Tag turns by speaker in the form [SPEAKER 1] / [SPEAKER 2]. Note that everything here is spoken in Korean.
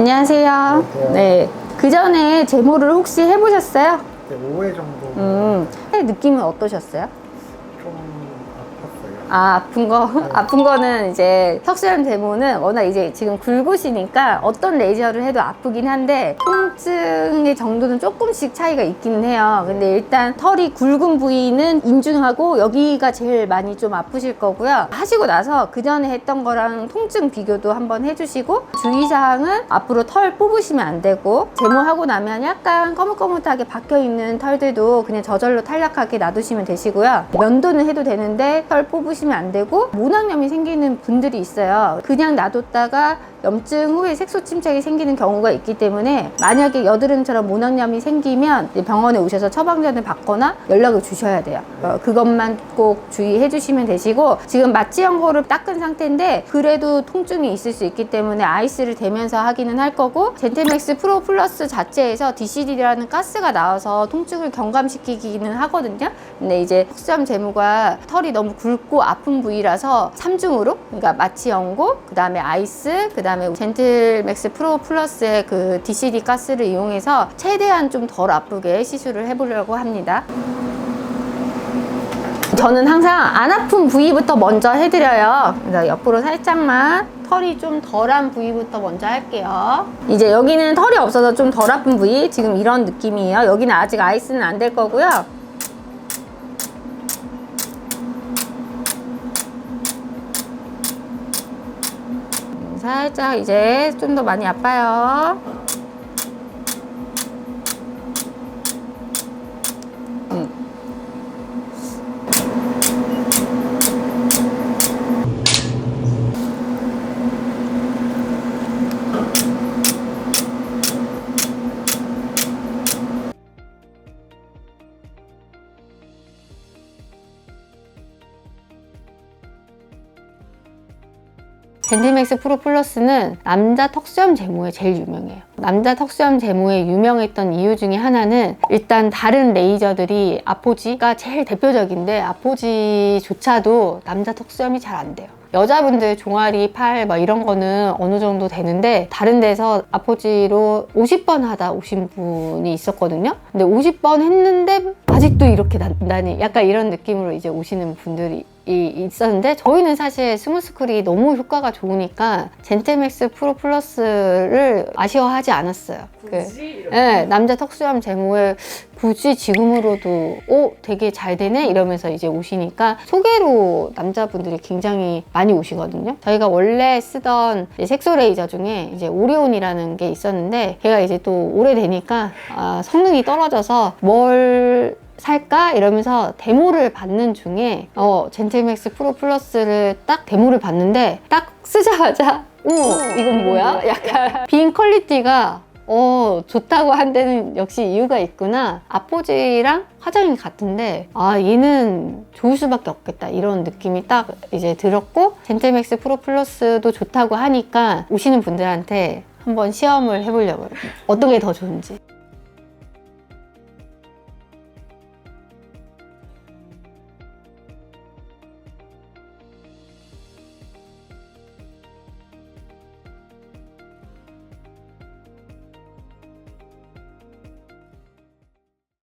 [SPEAKER 1] 안녕하세요.
[SPEAKER 2] 안녕하세요.
[SPEAKER 1] 네. 그 전에 제모를 혹시 해보셨어요?
[SPEAKER 2] 네, 5회 정도
[SPEAKER 1] 음. 느낌은 어떠셨어요?
[SPEAKER 2] 좀 아,
[SPEAKER 1] 아픈 거? 아픈 거는 이제 턱수염 제모는 워낙 이제 지금 굵으시니까 어떤 레이저를 해도 아프긴 한데 통증의 정도는 조금씩 차이가 있기는 해요. 근데 일단 털이 굵은 부위는 인중하고 여기가 제일 많이 좀 아프실 거고요. 하시고 나서 그 전에 했던 거랑 통증 비교도 한번 해주시고 주의사항은 앞으로 털 뽑으시면 안 되고 제모하고 나면 약간 거뭇거뭇하게 박혀 있는 털들도 그냥 저절로 탄력하게 놔두시면 되시고요. 면도는 해도 되는데 털 뽑으시 면 안 되고 모낭염이 생기는 분들이 있어요. 그냥 놔뒀다가 염증 후에 색소 침착이 생기는 경우가 있기 때문에 만약에 여드름처럼 모낭염이 생기면 병원에 오셔서 처방전을 받거나 연락을 주셔야 돼요. 어, 그것만 꼭 주의해 주시면 되시고 지금 마취형 거를 닦은 상태인데 그래도 통증이 있을 수 있기 때문에 아이스를 대면서 하기는 할 거고 젠테맥스 프로 플러스 자체에서 DCD라는 가스가 나와서 통증을 경감시키기는 하거든요. 근데 이제 턱수염 제모가 털이 너무 굵고 아픈 부위라서 3중으로 그러니까 마취 연고 그 다음에 아이스 그 다음에 젠틀맥스 프로 플러스의 그 DCD 가스를 이용해서 최대한 좀 덜 아프게 시술을 해보려고 합니다. 저는 항상 안 아픈 부위부터 먼저 해드려요. 그래서 옆으로 살짝만 털이 좀 덜한 부위부터 먼저 할게요. 이제 여기는 털이 없어서 좀 덜 아픈 부위 지금 이런 느낌이에요. 여기는 아직 아이스는 안 될 거고요. 살짝 이제 좀 더 많이 아파요. 젠틀맥스 프로 플러스는 남자 턱수염 제모에 제일 유명해요. 남자 턱수염 제모에 유명했던 이유 중에 하나는 일단 다른 레이저들이 아포지가 제일 대표적인데 아포지조차도 남자 턱수염이 잘 안 돼요. 여자분들 종아리, 팔, 막 이런 거는 어느 정도 되는데 다른 데서 아포지로 50번 하다 오신 분이 있었거든요. 근데 50번 했는데 아직도 이렇게 난다니 약간 이런 느낌으로 이제 오시는 분들이 이- 있었는데 저희는 사실 스무스쿨이 너무 효과가 좋으니까 젠틀맥스 프로 플러스를 아쉬워하지 않았어요. 그, 네, 남자 턱수염 제모에 굳이 지금으로도 오 되게 잘 되네 이러면서 이제 오시니까 소개로 남자분들이 굉장히 많이 오시거든요. 저희가 원래 쓰던 색소 레이저 중에 이제 오리온이라는 게 있었는데 걔가 이제 또 오래되니까 아, 성능이 떨어져서 뭘 살까? 이러면서 데모를 받는 중에 어 젠틀맥스 프로 플러스를 딱 데모를 봤는데 딱 쓰자마자 오 이건 뭐야? 약간 빈 퀄리티가 어 좋다고 한 데는 역시 이유가 있구나. 아포지랑 화장이 같은데 아 얘는 좋을 수밖에 없겠다. 이런 느낌이 딱 이제 들었고 젠틀맥스 프로 플러스도 좋다고 하니까 오시는 분들한테 한번 시험을 해보려고요. 어떤 게 더 좋은지